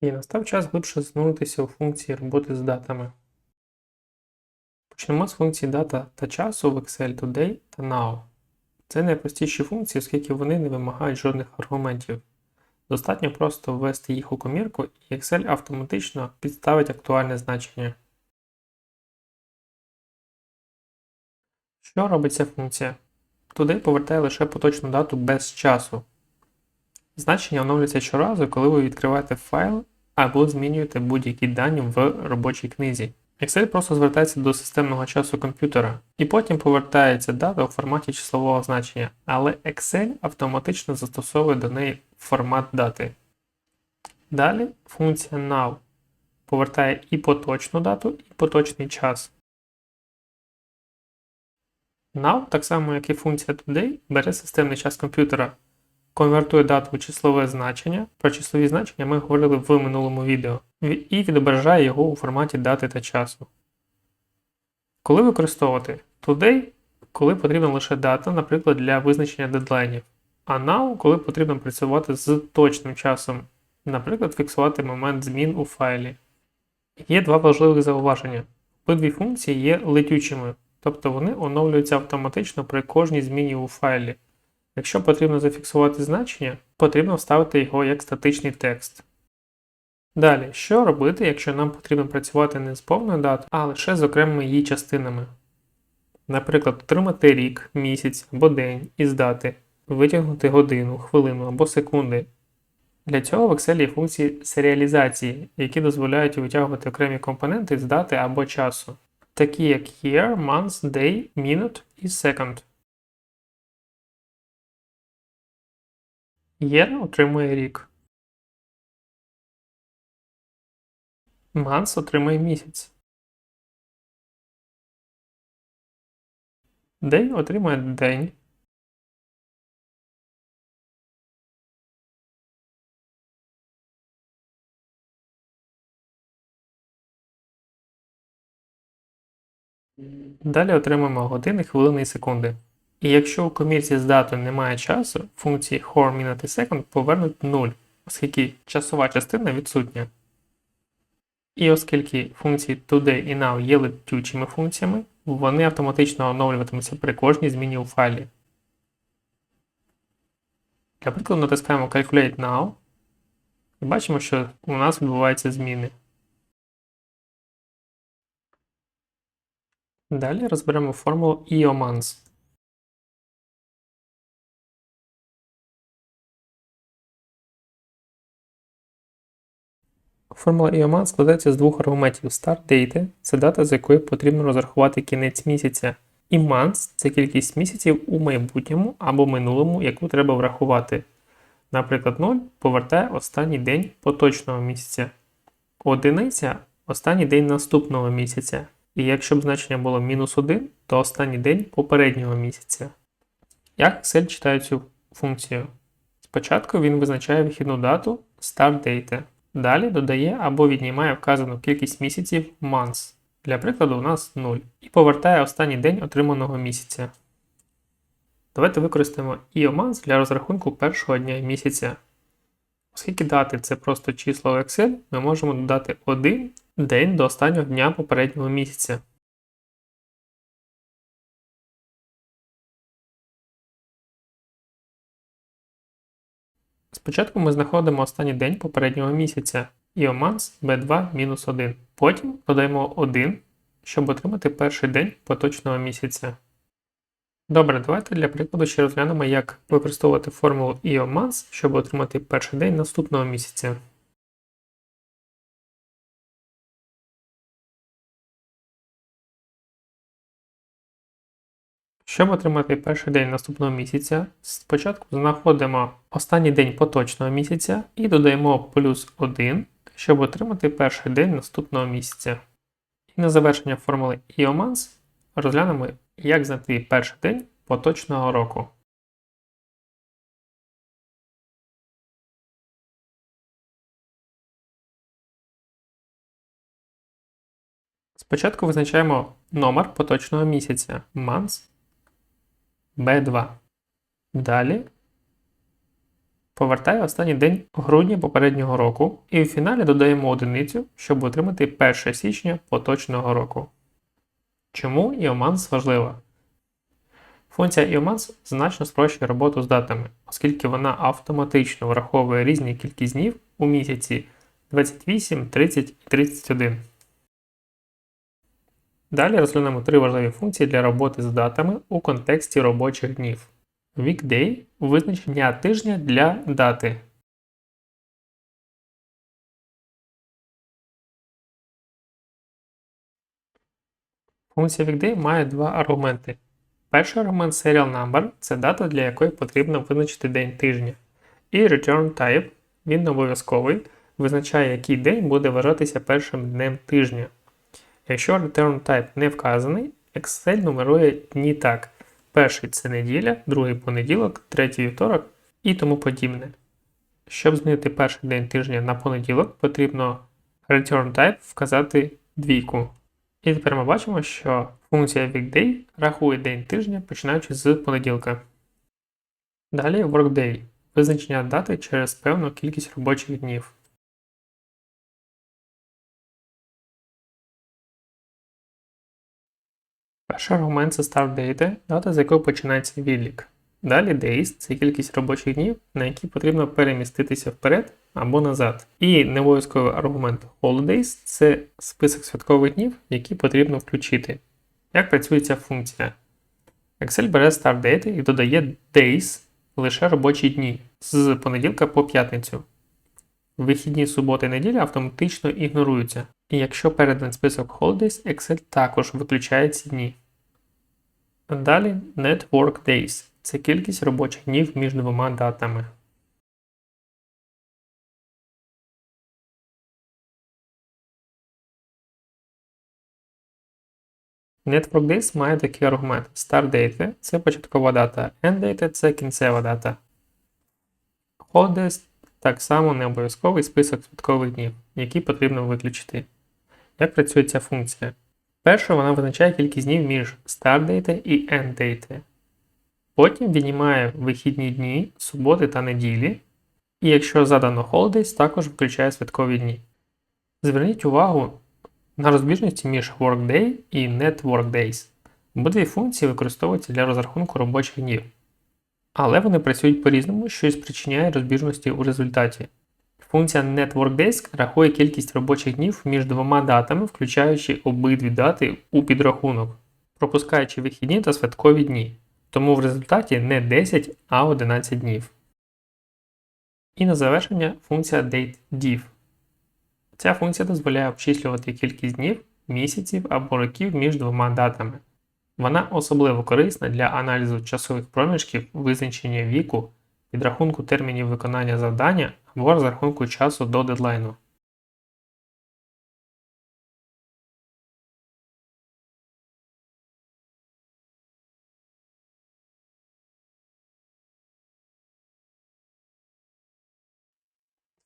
І настав час глибше зануритися у функції роботи з датами. Почнемо з функцій дата та часу в Excel Today та Now. Це найпростіші функції, оскільки вони не вимагають жодних аргументів. Достатньо просто ввести їх у комірку, і Excel автоматично підставить актуальне значення. Що робить ця функція? Today повертає лише поточну дату без часу. Значення оновлюється щоразу, коли ви відкриваєте файл або змінюєте будь-які дані в робочій книзі. Excel просто звертається до системного часу комп'ютера і потім повертається дата у форматі числового значення, але Excel автоматично застосовує до неї формат дати. Далі функція Now повертає і поточну дату, і поточний час. Now, так само як і функція Today, бере системний час комп'ютера, конвертує дату у числове значення. Про числові значення ми говорили в минулому відео, і відображає його у форматі дати та часу. Коли використовувати Today, коли потрібна лише дата, наприклад, для визначення дедлайнів, а Now, коли потрібно працювати з точним часом, наприклад, фіксувати момент змін у файлі. Є два важливих зауваження. Обидві функції є летючими, тобто вони оновлюються автоматично при кожній зміні у файлі. Якщо потрібно зафіксувати значення, потрібно вставити його як статичний текст. Далі, що робити, якщо нам потрібно працювати не з повною датою, а лише з окремими її частинами. Наприклад, отримати рік, місяць або день із дати, витягнути годину, хвилину або секунди. Для цього в Excel є функції серіалізації, які дозволяють витягувати окремі компоненти з дати або часу, такі як year, month, day, minute і second. Year отримує рік. Month отримує місяць. Day отримує день. Далі отримаємо години, хвилини і секунди. І якщо у комірці з датою немає часу, функції hour, minute second повернуть 0, оскільки часова частина відсутня. І оскільки функції today і now є летючими функціями, вони автоматично оновлюватимуться при кожній зміні у файлі. Для прикладу натискаємо Calculate Now і бачимо, що у нас відбуваються зміни. Далі розберемо формулу EOMANS. Формула EOMAN складається з двох аргументів Start Date – це дата, з якої потрібно розрахувати кінець місяця, і months – це кількість місяців у майбутньому або минулому, яку треба врахувати. Наприклад, 0 повертає останній день поточного місяця. Одиниця останній день наступного місяця. І якщо б значення було мінус 1, то останній день попереднього місяця. Як Excel читає цю функцію? Спочатку він визначає вихідну дату Start Date. Далі додає або віднімає вказану кількість місяців months. Для прикладу, у нас 0. І повертає останній день отриманого місяця. Давайте використаємо EOMonths для розрахунку першого дня місяця. Оскільки дати це просто число в Excel, ми можемо додати один день до останнього дня попереднього місяця. Спочатку ми знаходимо останній день попереднього місяця EOMANS B2-1. Потім додаємо 1, щоб отримати перший день поточного місяця. Добре, давайте для прикладу ще розглянемо, як використовувати формулу EOMANS, щоб отримати перший день наступного місяця. Щоб отримати перший день наступного місяця, спочатку знаходимо останній день поточного місяця і додаємо плюс 1, щоб отримати перший день наступного місяця. І на завершення формули EOMANS розглянемо, як знайти перший день поточного року. Спочатку визначаємо номер поточного місяця months B2. Далі повертає останній день грудня попереднього року, і в фіналі додаємо одиницю, щоб отримати 1 січня поточного року. Чому EOMANS важлива? Функція EOMANS значно спрощує роботу з датами, оскільки вона автоматично враховує різні кількість днів у місяці 28, 30 і 31. Далі розглянемо три важливі функції для роботи з датами у контексті робочих днів. Weekday визначення тижня для дати. Функція Weekday має два аргументи. Перший аргумент Serial Number це дата, для якої потрібно визначити день тижня. І Return Type, він обов'язковий, визначає, який день буде вважатися першим днем тижня. Якщо Return Type не вказаний, Excel нумерує дні так. Перший це неділя, другий понеділок, третій вівторок і тому подібне. Щоб змінити перший день тижня на понеділок, потрібно Return Type вказати двійку. І тепер ми бачимо, що функція Weekday рахує день тижня, починаючи з понеділка. Далі Workday визначення дати через певну кількість робочих днів. Перший аргумент це start date, дата, з якої починається відлік. Далі days це кількість робочих днів, на які потрібно переміститися вперед або назад. І необов'язковий аргумент holidays це список святкових днів, які потрібно включити. Як працює ця функція? Excel бере start date і додає days лише робочі дні з понеділка по п'ятницю. Вихідні суботи і неділя автоматично ігноруються. І якщо переданий список holidays, Excel також виключає ці дні. Далі Network Days це кількість робочих днів між двома датами. Network Days має такий аргумент. Start date це початкова дата, end date це кінцева дата. Holidays так само не обов'язковий список святкових днів, які потрібно виключити. Як працює ця функція? Перше, вона визначає кількість днів між start date і end date. Потім віднімає вихідні дні, суботи та неділі. І якщо задано holidays, також виключає святкові дні. Зверніть увагу на розбіжності між Workday і Network Days. Обидві функції використовуються для розрахунку робочих днів. Але вони працюють по-різному, що і спричиняє розбіжності у результаті. Функція NetworkDays рахує кількість робочих днів між двома датами, включаючи обидві дати у підрахунок, пропускаючи вихідні та святкові дні. Тому в результаті не 10, а 11 днів. І на завершення функція DateDiv. Ця функція дозволяє обчислювати кількість днів, місяців або років між двома датами. Вона особливо корисна для аналізу часових проміжків, визначення віку, підрахунку термінів виконання завдання або розрахунку часу до дедлайну.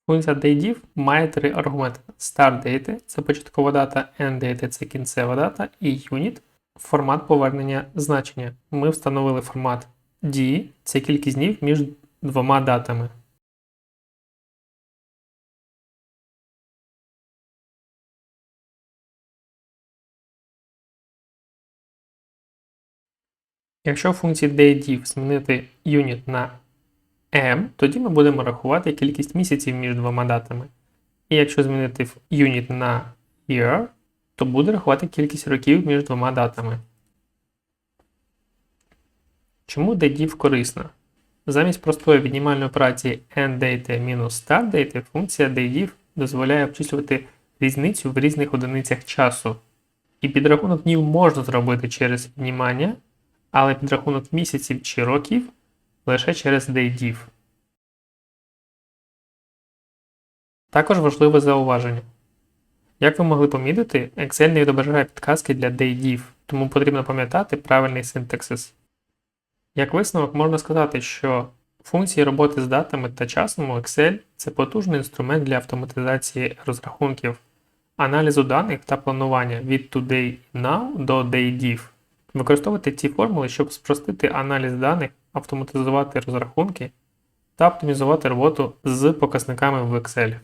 Функція DayDiv має три аргументи: Start date це початкова дата, End date це кінцева дата, і Unit формат повернення значення. Ми встановили формат D це кількість днів між двома датами. Якщо в функції DayDiv змінити unit на m, тоді ми будемо рахувати кількість місяців між двома датами. І якщо змінити unit на year, то буде рахувати кількість років між двома датами. Чому DayDiv корисна? Замість простої віднімальної операції endDate мінус startDate функція DayDiv дозволяє обчислювати різницю в різних одиницях часу. І підрахунок днів можна зробити через віднімання, але підрахунок місяців чи років лише через DayDiv. Також важливе зауваження. Як ви могли помітити, Excel не відображає підказки для DayDiv, тому потрібно пам'ятати правильний синтаксис. Як висновок можна сказати, що функції роботи з датами та часом у Excel це потужний інструмент для автоматизації розрахунків, аналізу даних та планування від Today Now до DayDiv. Використовуйте ці формули, щоб спростити аналіз даних, автоматизувати розрахунки та оптимізувати роботу з показниками в Excel.